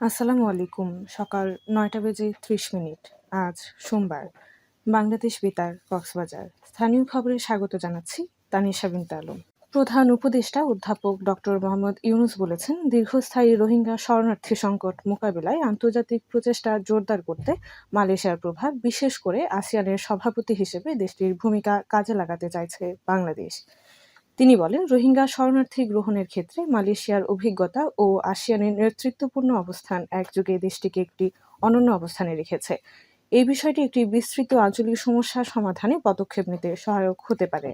আসসালামু আলাইকুম। সকাল নয়টা বেজে ত্রিশ মিনিট। আজ সোমবার। বাংলাদেশ বেতার, কক্সবাজার। স্থানীয় খবরে স্বাগত জানাচ্ছি তানিশা বিনতে আলম। প্রধান উপদেষ্টা অধ্যাপক ডক্টর মোহাম্মদ ইউনুস বলেছেন, দীর্ঘস্থায়ী রোহিঙ্গা শরণার্থী সংকট মোকাবেলায় আন্তর্জাতিক প্রচেষ্টা জোরদার করতে মালয়েশিয়ার প্রভাব, বিশেষ করে আসিয়ানের সভাপতি হিসেবে দেশটির ভূমিকা কাজে লাগাতে চাইছে বাংলাদেশ। তিনি বলেন, রোহিঙ্গা শরণার্থী গ্রহণের ক্ষেত্রে মালয়েশিয়ার অভিজ্ঞতা ও আসিয়ানের নেতৃত্বপূর্ণ অবস্থান একযোগে দেশটিকে একটি অনন্য অবস্থানে রেখেছে। এই বিষয়টি একটি বিস্তৃত আঞ্চলিক সমস্যা সমাধানে পদক্ষেপ নিতে সহায়ক হতে পারে।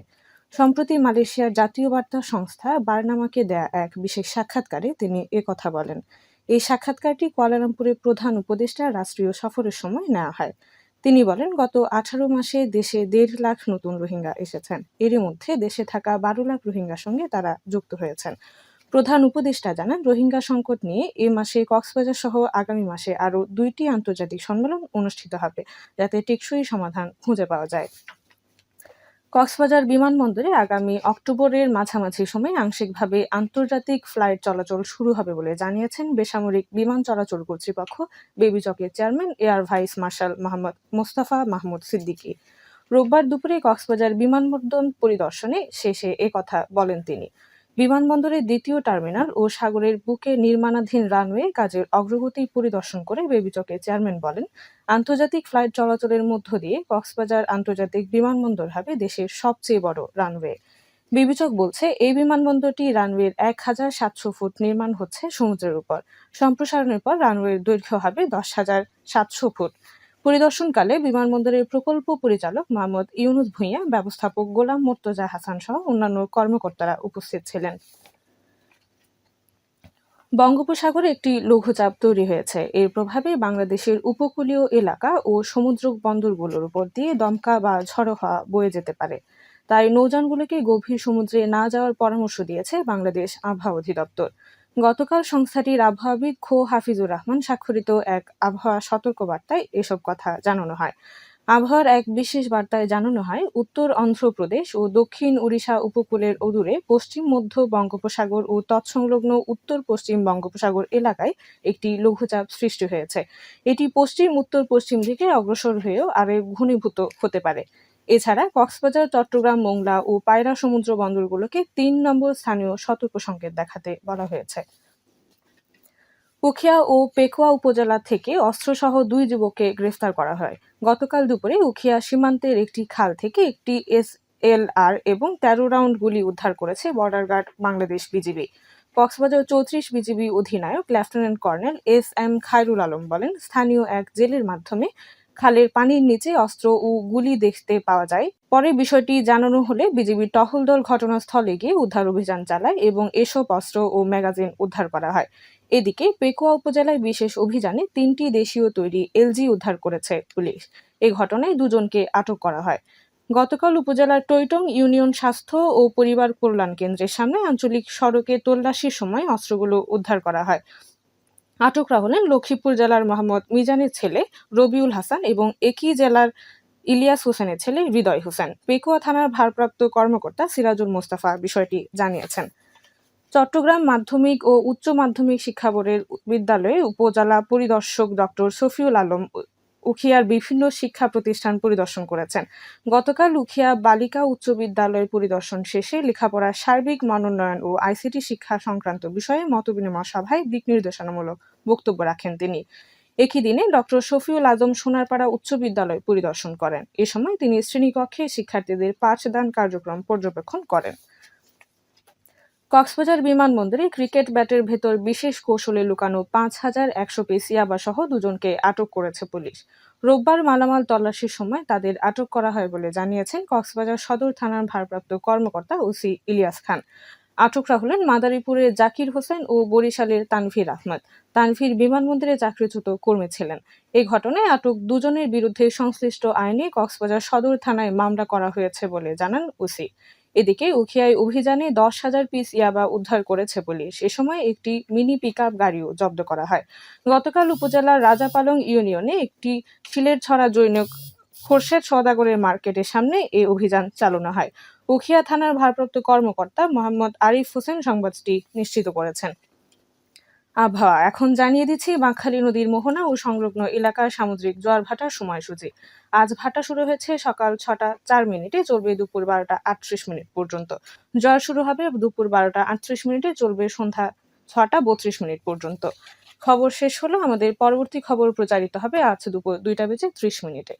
সম্প্রতি মালয়েশিয়ার জাতীয় বার্তা সংস্থা বারনামাকে দেয়া এক বিশেষ সাক্ষাৎকারে তিনি কথা বলেন। এই সাক্ষাৎকারটি কুয়ালালামপুরের প্রধান উপদেষ্টা রাষ্ট্রীয় সফরের সময় নেওয়া হয়। তিনি বলেন, গত আঠারো মাসে দেশে দেড় লাখ নতুন রোহিঙ্গা এসেছেন। এরই মধ্যে দেশে থাকা বারো লাখ রোহিঙ্গার সঙ্গে তারা যুক্ত হয়েছেন। প্রধান উপদেষ্টা জানান, রোহিঙ্গা সংকট নিয়ে এ মাসে কক্সবাজার সহ আগামী মাসে আরও দুইটি আন্তর্জাতিক সম্মেলন অনুষ্ঠিত হবে, যাতে টেকসই সমাধান খুঁজে পাওয়া যায়। কক্সবাজার বিমানবন্দরে আগামী অক্টোবরের মাঝামাঝি সময়ে আংশিকভাবে আন্তর্জাতিক ফ্লাইট চলাচল শুরু হবে বলে জানিয়েছেন বেসামরিক বিমান চলাচল কর্তৃপক্ষ বেবিচকের chairman, air vice marshal Mohammad Mostafa Mahmud Siddiqui. রোববার দুপুরে কক্সবাজার বিমানবন্দর পরিদর্শনে শেষে কথা বলেন তিনি। বিমানবন্দরের দ্বিতীয় টার্মিনাল ও সাগরের বুকে নির্মাণাধীন রানওয়ে কাজের অগ্রগতি পরিদর্শন করে বেবিচকের চেয়ারম্যান বলেন, আন্তর্জাতিক ফ্লাইট চলাচলের মধ্য দিয়ে কক্সবাজার আন্তর্জাতিক বিমানবন্দর হবে দেশের সবচেয়ে বড় রানওয়ে। বিবেচক বলছে, এই বিমানবন্দরটি রানওয়ের এক হাজার সাতশো ফুট নির্মাণ হচ্ছে সমুদ্রের উপর। সম্প্রসারণের পর রানওয়ের দৈর্ঘ্য হবে দশ হাজার সাতশো ফুট। পরিদর্শনকালে বিমানবন্দরের প্রকল্প পরিচালক মোহাম্মদ ইউনুস ভূঁইয়া, ব্যবস্থাপক গোলাম মোর্তজা হাসান সহ অন্যান্য কর্মকর্তারা উপস্থিত ছিলেন। বঙ্গোপসাগরে একটি লঘুচাপ তৈরি হয়েছে। এর প্রভাবে বাংলাদেশের উপকূলীয় এলাকা ও সমুদ্র বন্দরগুলোর উপর দিয়ে দমকা বা ঝড়ো হওয়া বয়ে যেতে পারে। তাই নৌযানগুলোকে গভীর সমুদ্রে না যাওয়ার পরামর্শ দিয়েছে বাংলাদেশ আবহাওয়া অধিদপ্তর। গতকাল সংস্থাটির আবহাওয়াবিদ খো হাফিজুর রহমান স্বাক্ষরিত এক আবহাওয়া সতর্কবার্তায় এসব কথা জানানো হয়। আবহাওয়ার এক বিশেষ বার্তায় জানানো হয়, উত্তর অন্ধ্রপ্রদেশ ও দক্ষিণ ওড়িশা উপকূলের অদূরে পশ্চিম, মধ্য বঙ্গোপসাগর ও তৎসংলগ্ন উত্তর পশ্চিম বঙ্গোপসাগর এলাকায় একটি লঘুচাপ সৃষ্টি হয়েছে। এটি পশ্চিম, উত্তর পশ্চিম দিকে অগ্রসর হয়েও আরে ঘনীভূত হতে পারে। এছাড়া কক্সবাজার, চট্টগ্রাম, মোংলা ও পায়রা সমুদ্র বন্দরগুলোকে তিন নম্বর স্থানীয় সতর্ক সংকেত দেখাতে বলা হয়েছে। উখিয়া ও পেকুয়া উপজেলা থেকে অস্ত্রসহ দুই যুবককে গ্রেফতার করা হয়। গতকাল দুপুরে উখিয়া সীমান্তের একটি খাল থেকে একটি এস এল আর এবং তেরো রাউন্ড গুলি উদ্ধার করেছে border guard Bangladesh BGB. Cox's Bazar চৌত্রিশ বিজিবি অধিনায়ক lieutenant colonel S M Khairul Alam বলেন, স্থানীয় এক জেলের মাধ্যমে খালের পানির নিচে অস্ত্র ও গুলি দেখতে পাওয়া যায়। পরে বিষয়টি জানানো হলে বিজিবির টহল দল ঘটনাস্থলে গিয়ে উদ্ধার অভিযান চালায় এবং এসব অস্ত্র ও ম্যাগাজিন উদ্ধার করা হয়। এদিকে পেকুয়া উপজেলায় বিশেষ অভিযানে তিনটি দেশীয় তৈরি এলজি উদ্ধার করেছে পুলিশ। এ ঘটনায় দুজনকে আটক করা হয়। গতকাল উপজেলার টৈটং ইউনিয়ন স্বাস্থ্য ও পরিবার কল্যাণ কেন্দ্রের সামনে আঞ্চলিক সড়কে তল্লাশির সময় অস্ত্রগুলো উদ্ধার করা হয়। আটকরা হলেন লক্ষ্মীপুর জেলার মোহাম্মদ মিজানের ছেলে রবিউল হাসান এবং একই জেলার ইলিয়াস হোসেনের ছেলে হৃদয় হোসেন। পেকুয়া থানার ভারপ্রাপ্ত কর্মকর্তা সিরাজুল মোস্তাফা বিষয়টি জানিয়েছেন। চট্টগ্রাম মাধ্যমিক ও উচ্চ মাধ্যমিক শিক্ষা বোর্ডের বিদ্যালয়ে উপজেলা পরিদর্শক ডক্টর শফিউল আলম উখিয়ার বিভিন্ন শিক্ষা প্রতিষ্ঠান পরিদর্শন করেছেন। গতকাল উখিয়া বালিকা উচ্চ বিদ্যালয়ের পরিদর্শন শেষে লেখাপড়ার সার্বিক মানোন্নয়ন ও আইসিটি শিক্ষা সংক্রান্ত বিষয়ে মতবিনিময় সভায় দিক নির্দেশনামূলক বক্তব্য রাখেন তিনি। একই দিনে ডক্টর শফিউল আজম সোনারপাড়া উচ্চ বিদ্যালয় পরিদর্শন করেন। এ সময় তিনি শ্রেণীকক্ষে শিক্ষার্থীদের পাঠদান কার্যক্রম পর্যবেক্ষণ করেন। কক্সবাজার বিমানবন্দরে ক্রিকেট ব্যাটের ভেতর বিশেষ কৌশলে লুকানো পাঁচ হাজার একশো পিস সহ দুজনকে আটক করেছে পুলিশ। রোববার মালামাল তল্লাশির সময় তাদের আটক করা হয় বলে জানিয়েছেন কক্সবাজার সদর থানার ভারপ্রাপ্ত কর্মকর্তা ওসি ইলিয়াস খান। আটকরা হলেন মাদারীপুরের জাকির হোসেন ও বরিশালের তানভীর আহমদ। তানভীর বিমানবন্দরে চাকরিচ্যুত কর্মী ছিলেন। এই ঘটনায় আটক দুজনের বিরুদ্ধে সংশ্লিষ্ট আইনে কক্সবাজার সদর থানায় মামলা করা হয়েছে বলে জানান ওসি। এদিকে উখিয়ায় অভিযানে দশ হাজার পিস ইয়াবা উদ্ধার করেছে পুলিশ। এ সময় একটি মিনি পিক গাড়িও জব্দ করা হয়। গতকাল উপজেলার রাজাপালং ইউনিয়নে একটি শিলের ছড়া জৈনক খোরশেদ সদাগরের মার্কেটের সামনে এই অভিযান চালানো হয়। উখিয়া থানার ভারপ্রাপ্ত কর্মকর্তা মোহাম্মদ আরিফ হোসেন সংবাদটি নিশ্চিত করেছেন। আবহাওয়া। এখন জানিয়ে দিচ্ছি, বাঁকখালী নদীর মোহনা ও সংলগ্ন এলাকার সামুদ্রিক জোয়ার ভাটার সময়সূচি। আজ ভাটা শুরু হয়েছে সকাল ছটা চার মিনিটে, চলবে দুপুর বারোটা আটত্রিশ মিনিট পর্যন্ত। জোয়ার শুরু হবে দুপুর বারোটা আটত্রিশ মিনিটে, চলবে সন্ধ্যা ছটা বত্রিশ মিনিট পর্যন্ত। খবর শেষ হলো, আমাদের পরবর্তী খবর প্রচারিত হবে আজ দুপুর দুইটা বেজে ত্রিশ মিনিটে।